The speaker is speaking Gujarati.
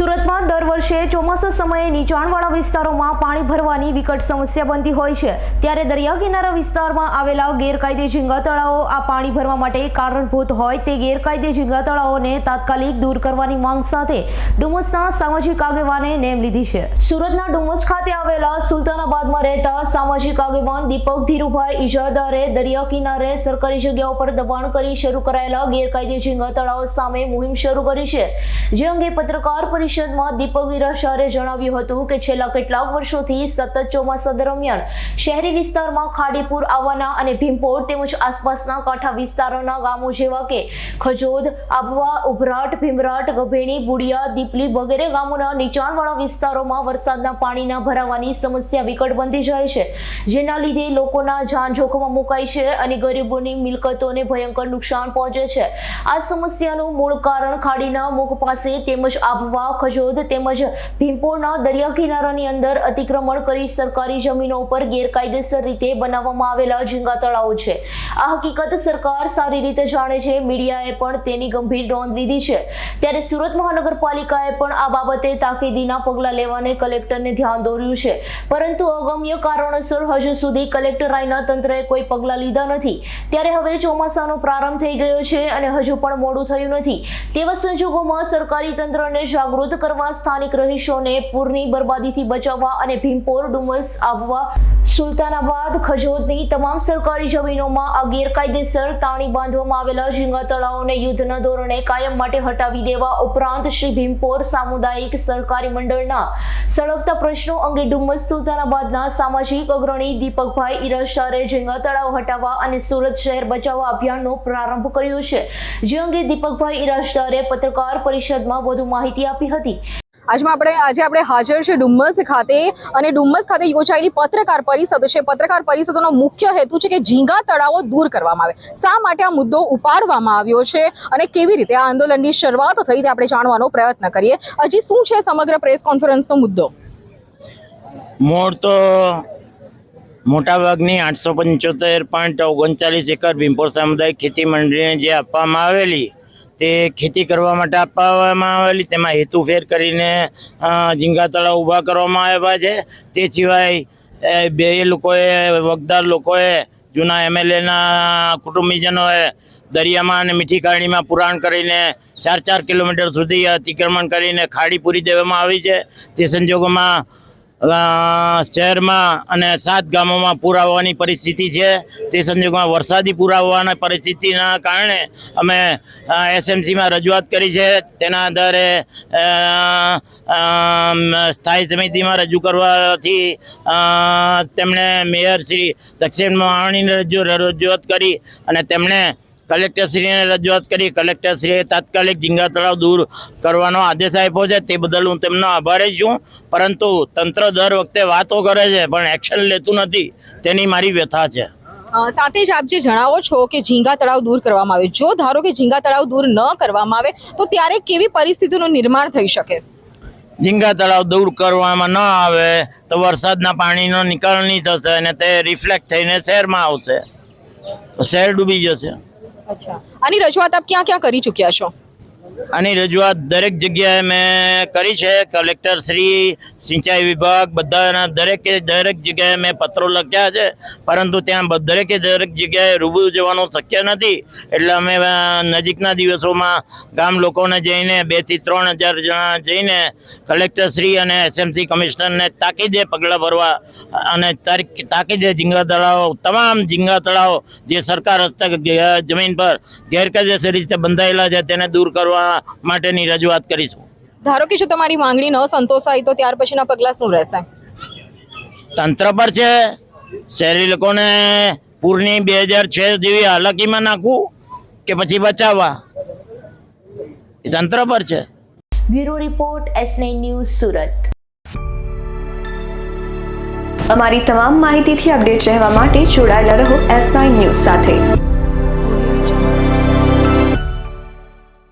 સુરતમાં દર વર્ષે ચોમાસા સમયે નીચાણવાળા વિસ્તારોમાં પાણી ભરવાની વિકટ સમસ્યા બનતી હોય છે. ત્યારે દરિયા કિનારા વિસ્તારમાં આવેલા ગેરકાયદે ઝીંગા તળાવો આ પાણી ભરવા માટે કારણભૂત હોય તે ગેરકાયદે ઝીંગા તળાવોને તાત્કાલિક દૂર કરવાની માંગ સાથે ડુમસના સામાજિક આગેવાને નેમ લીધી છે. સુરતના ડુમસ ખાતે આવેલા સુલતાનાબાદમાં રહેતા સામાજિક આગેવાન દીપક ધીરુભાઈ ઇજાદારે દરિયા કિનારે સરકારી જગ્યાઓ પર દબાણ કરી શરૂ કરાયેલા ગેરકાયદે ઝીંગા તળાવો સામે મુહિમ શરૂ કરી છે. જે અંગે પત્રકાર પરિષદમાં દીપક વિરાશારે જણાવ્યું હતું કે છેલ્લા કેટલાક વર્ષોથી સતત ચોમાસા દરમિયાન શહેરી વિસ્તારમાં ખાડીપુર આવવાના અને ભીમપોર તેમજ આસપાસના કાંઠા વિસ્તારોના ગામો જેવા કે ખજોદ, આબવા, ઉભરાટ, ભીમરાટ, ગભેણી, બુડિયા, દીપલી વગેરે ગામોના નીચાણવાળા વિસ્તારોમાં વરસાદના પાણીના ભરાવાની સમસ્યા વિકટ બનતી જાય છે, જેના લીધે લોકોના જાન જોખમમાં મુકાય છે અને ગરીબોની મિલકતોને ભયંકર નુકસાન પહોંચે છે. આ સમસ્યાનું મૂળ કારણ ખાડીના મુખ પાસે તેમજ આબવા ખજોદ તેમજ ભીમપોરના દરિયા કિનારાની અંદર અતિક્રમણ કરી સરકારી જમીનો ઉપર ગેરકાયદેસર રીતે બનાવવામાં આવેલા ઝીંગા તળાવો છે. આ હકીકત સરકાર સારી રીતે જાણે છે. મીડિયાએ પણ તેની ગંભીર નોંધ લીધી છે. ત્યારે સુરત મહાનગરપાલિકાએ પણ આ બાબતે તાકીદીના પગલાં લેવાને કલેક્ટરને ધ્યાન દોર્યું છે. પરંતુ અગમ્ય કારણોસર હજુ સુધી કલેક્ટર રાયના તંત્રએ કોઈ પગલાં લીધા નથી. ત્યારે હવે ચોમાસાનો પ્રારંભ થઈ ગયો છે અને હજુ પણ મોડું થયું નથી. તેવા સંજોગોમાં સરકારી તંત્રને જાગૃત કરવા સ્થાનિક રહીશોને પૂરની બરબાદીથી બચાવવા અને ભીમપોર ડુમસ આવવા સુલતાનાબાદ, ખજોદની તમામ સરકારી જમીનોમાં આ ગેરકાયદેસર તાણી બાંધવામાં આવેલા ઝીંગા તળાવોને યુદ્ધના ધોરણે કાયમ માટે હટાવી દેવા ઉપરાંત શ્રી ભીમપોર સામુદાયિક સહકારી મંડળના સળગતા પ્રશ્નો અંગે ડુમ્મસ સુલતાનાબાદના સામાજિક અગ્રણી દીપકભાઈ ઇરસારે ઝીંગા તળાવ હટાવવા અને સુરત શહેર બચાવવા અભિયાનનો પ્રારંભ કર્યો છે. જે અંગે દીપકભાઈ ઇરાશદારે પત્રકાર પરિષદમાં વધુ માહિતી આપી હતી. આજમાં આપણે આજે આપણે હાજર છે ડુમ્મસ ખાતે અને ડુમ્મસ ખાતે યોજાયેલી પત્રકાર પરિષદ છે. પત્રકાર પરિષદનો મુખ્ય હેતુ છે કે ઝીંગા તળાવો દૂર કરવામાં આવે. શા માટે આ મુદ્દો ઉપાડવામાં આવ્યો છે અને કેવી રીતે આ આંદોલનની શરૂઆત થઈ તે આપણે જાણવાનો પ્રયત્ન કરીએ. હજી શું છે સમગ્ર પ્રેસ કોન્ફરન્સનો મુદ્દો? મૂળ તો મોટાભાગની આઠસો પંચોતેર પોઈન્ટ ઓગણચાલીસ એકર ભીમપોર સામુદાયિક ખેતી મંડળીને જે આપવામાં આવેલી તે ખેતી કરવા માટે આપવામાં આવેલી, તેમાં હેતુફેર કરીને ઝીંગા તળાવ ઊભા કરવામાં આવ્યા છે. તે સિવાય બે લોકોએ, વગદાર લોકોએ, જૂના એમએલએના કુટુંબીજનોએ દરિયામાં અને મીઠી કારણીમાં પુરાણ કરીને ચાર ચાર કિલોમીટર સુધી અતિક્રમણ કરીને ખાડી પૂરી દેવામાં આવી છે. તે સંજોગોમાં શહેરમાં અને સાત ગામોમાં પૂર આવવાની પરિસ્થિતિ છે. તે સંજોગોમાં વરસાદી પૂર આવવાના પરિસ્થિતિના કારણે અમે એસએમસીમાં રજૂઆત કરી છે. તેના આધારે સ્થાયી સમિતિમાં રજૂ કરવાથી તેમણે મેયર શ્રી દક્ષિણ મહાણીને રજૂ રજૂઆત કરી અને તેમણે કલેક્ટરશ્રીને રજૂઆત કરી. કલેક્ટરશ્રીએ તાત્કાલિક ઝીંગા તળાવ દૂર કરવાનો આદેશ આપ્યો છે. તે બદલ હું તેમનો આભારી છું. પરંતુ તંત્ર દર વખતે વાતો કરે છે પણ એક્શન લેતું નથી. તેની મારી વ્યથા છે. સાથે જ આપ જે જણાવો છો કે ઝીંગા તળાવ દૂર કરવામાં આવે જો ધારો કે ઝીંગા તળાવ દૂર ન કરવામાં આવે તો ત્યારે કેવી પરિસ્થિતિનું નિર્માણ થઈ શકે? ઝીંગા તળાવ દૂર કરવામાં ન આવે તો વરસાદના પાણીનો નિકાલ નહીં થશે અને તે રિફ્લેક્ટ થઈને શહેરમાં આવશે. તો શહેર ડૂબી જશે. અચ્છા. આની રજૂઆત આપ ક્યાં ક્યાં કરી ચૂક્યા છો? આની રજૂઆત દરેક જગ્યાએ મેં કરી છે. કલેક્ટર શ્રી, સિંચાઈ વિભાગ બધાના દરેકે દરેક જગ્યાએ મેં પત્રો લખ્યા છે. પરંતુ ત્યાં દરેકે દરેક જગ્યાએ રૂબરૂ જવાનું શક્ય નથી. એટલે અમે નજીકના દિવસોમાં ગામ લોકોને જઈને બેથી ત્રણ હજાર જણા જઈને કલેક્ટર શ્રી અને એસએમસી કમિશનરને તાકીદે પગલાં ભરવા અને તાકીદે ઝીંગા તળાવો, તમામ ઝીંગા તળાવો જે સરકાર હસ્તક જમીન પર ગેરકાયદેસર રીતે બંધાયેલા છે તેને દૂર કરવા માટેની રજૂઆત કરીશું. ધારો કે શું તમારી માંગણી ન સંતોષાય તો ત્યાર પછીના પગલાં શું રહેશે? તંત્ર પર છે શહેરી લોકોને પૂરની બે હજાર છ જેવી હાલાકીમાં નાખવું કે પછી બચાવવા? એ તંત્ર પર છે. Bureau report S news Surat. અમારી તમામ માહિતીથી અપડેટ રહેવા માટે જોડાયેલા રહો એસ નાઇન ન્યૂઝ સાથે.